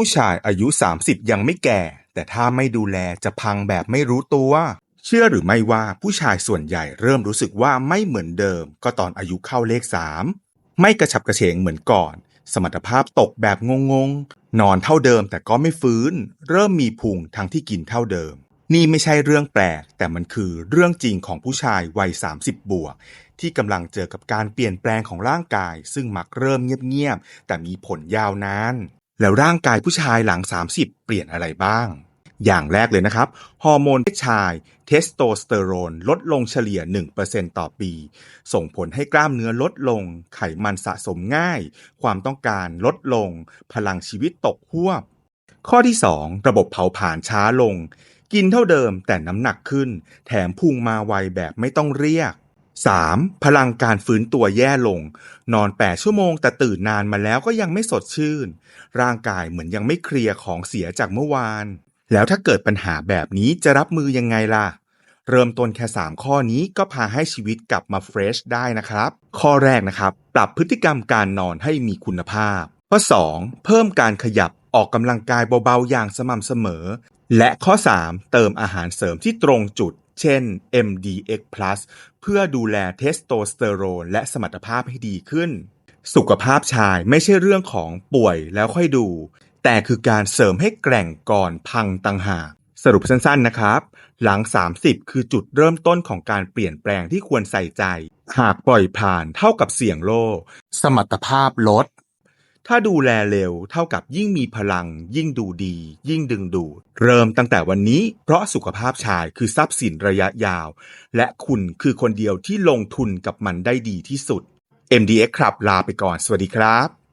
ผู้ชายอายุ 30 ยังไม่แก่ แต่ถ้าไม่ดูแลจะพังแบบไม่รู้ตัว เชื่อหรือไม่ว่าผู้ชายส่วนใหญ่เริ่มรู้สึกว่าไม่เหมือนเดิม ก็ตอนอายุเข้าเลข3ไม่กระฉับกระเฉงเหมือนก่อน สมรรถภาพตกแบบงงๆ นอนเท่าเดิมแต่ก็ไม่ฟื้น เริ่มมีพุงทั้งที่กินเท่าเดิม นี่ไม่ใช่เรื่องแปลก แต่มันคือเรื่องจริงของผู้ชายวัย 30 บวก ที่กำลังเจอกับการเปลี่ยนแปลงของร่างกาย ซึ่งมักเริ่มเงียบๆ แต่มีผลยาวนาน แล้วร่างกายผู้ชายหลัง 30 เปลี่ยนอะไรบ้าง อย่างแรกเลยนะครับ ฮอร์โมนเพศชาย เทสโทสเตอโรน ลดลงเฉลี่ย 1%ต่อปี ส่งผลให้กล้ามเนื้อลดลง ไขมันสะสมง่าย ความต้องการลดลง พลังชีวิตตกหวบ ข้อที่ 2 ระบบเผาผลาญช้าลง กินเท่าเดิมแต่น้ำหนักขึ้น แถมพุงมาไวแบบไม่ต้องเรียก 3. พลังการฟื้นตัวแย่ลง นอน 8 ชั่วโมงแต่ตื่นนานมาแล้วก็ยังไม่สดชื่น ร่างกายเหมือนยังไม่เคลียร์ของเสียจากเมื่อวาน แล้วถ้าเกิดปัญหาแบบนี้จะรับมือยังไงล่ะ เริ่มต้นแค่ 3 ข้อนี้ก็พาให้ชีวิตกลับมาเฟรชได้นะครับ ข้อแรกนะครับ ปรับพฤติกรรมการนอนให้มีคุณภาพ ข้อ 2 เพิ่มการขยับออกกำลังกายเบาๆอย่างสม่ำเสมอ และข้อ 3 เติมอาหารเสริมที่ตรงจุด เช่น MDX+ เพื่อดูแลเทสโทสเตอโรนและสมรรถภาพให้ดีขึ้น สุขภาพชายไม่ใช่เรื่องของป่วยแล้วค่อยดู แต่คือการเสริมให้แกร่งก่อนพังตังหากสรุปสั้นๆนะครับ หลัง 30 คือจุดเริ่มต้นของการเปลี่ยนแปลงที่ควรใส่ใจ หากปล่อยผ่านเท่ากับเสี่ยงโลก สมรรถภาพลด ถ้าดูแลเร็วเท่ากับยิ่งมีพลัง ยิ่งดูดี ยิ่งดึงดูด เริ่มตั้งแต่วันนี้ เพราะสุขภาพชายคือทรัพย์สินระยะยาว และคุณคือคนเดียวที่ลงทุนกับมันได้ดีที่สุด MDX ครับลาไปก่อน สวัสดีครับ